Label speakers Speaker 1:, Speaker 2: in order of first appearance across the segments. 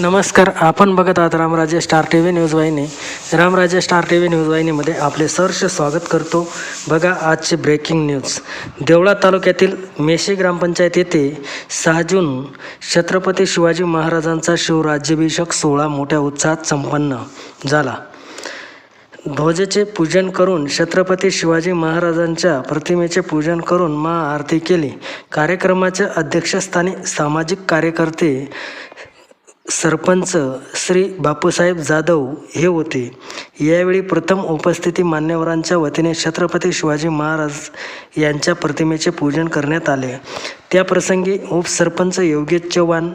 Speaker 1: नमस्कार आपण बघत आहात Ramraje star T V news वाहिनी. Ramraje star T V news वाहिनीमध्ये आपले सहर्ष स्वागत करतो. बघा आजचे ब्रेकिंग न्यूज देवळा तालुक्यातील मेशी ग्रामपंचायत येथे सहा जून छत्रपती शिवाजी महाराजांचा शिवराज्याभिषेक सोहळा मोठ्या उत्साहात संपन्न झाला. ध्वजेचे पूजन करून छत्रपती शिवाजी महाराजांच्या प्रतिमेचे पूजन करून महाआरती केली. कार्यक्रमाच्या अध्यक्षस्थानी सामाजिक कार्यकर्ते सरपंच श्री बापूसाहेब जाधव हे होते. यावेळी प्रथम उपस्थिती मान्यवरांच्या वतीने छत्रपती शिवाजी महाराज यांच्या प्रतिमेचे पूजन करण्यात आले. त्याप्रसंगी उपसरपंच योगेश चव्हाण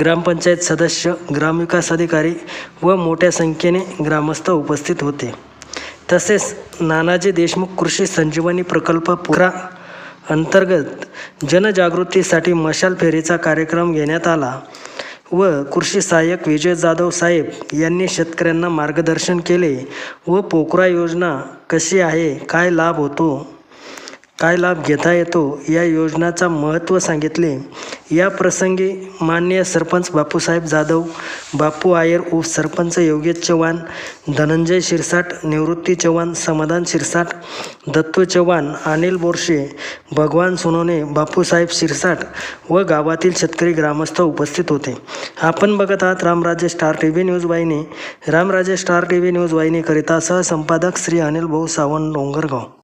Speaker 1: ग्रामपंचायत सदस्य ग्रामविकास अधिकारी व मोठ्या संख्येने ग्रामस्थ उपस्थित होते. तसेच नानाजी देशमुख कृषी संजीवनी प्रकल्प पुरा अंतर्गत जनजागृतीसाठी मशाल फेरीचा कार्यक्रम घेण्यात आला. व कृषी सहाय्यक विजय जाधव साहेब यांनी शेतकऱ्यांना मार्गदर्शन केले व पोकरा योजना कशी आहे काय लाभ होतो? काय लाभ घेता येतो या योजनाचा महत्त्व सांगितले. या प्रसंगी माननीय सरपंच बापूसाहेब जाधव बापू आयर उपसरपंच योगेश चव्हाण धनंजय शिरसाट निवृत्ती चव्हाण समाधान शिरसाट दत्तू चव्हाण अनिल बोरशे भगवान सोनोने बापूसाहेब शिरसाट व गावातील शेतकरी ग्रामस्थ उपस्थित होते. आपण बघत आहात Ramraje star T V news वाहिनी. Ramraje star T V news वाहिनीकरिता सहसंपादक Shri Anil Bhau Sawant Dongargaon.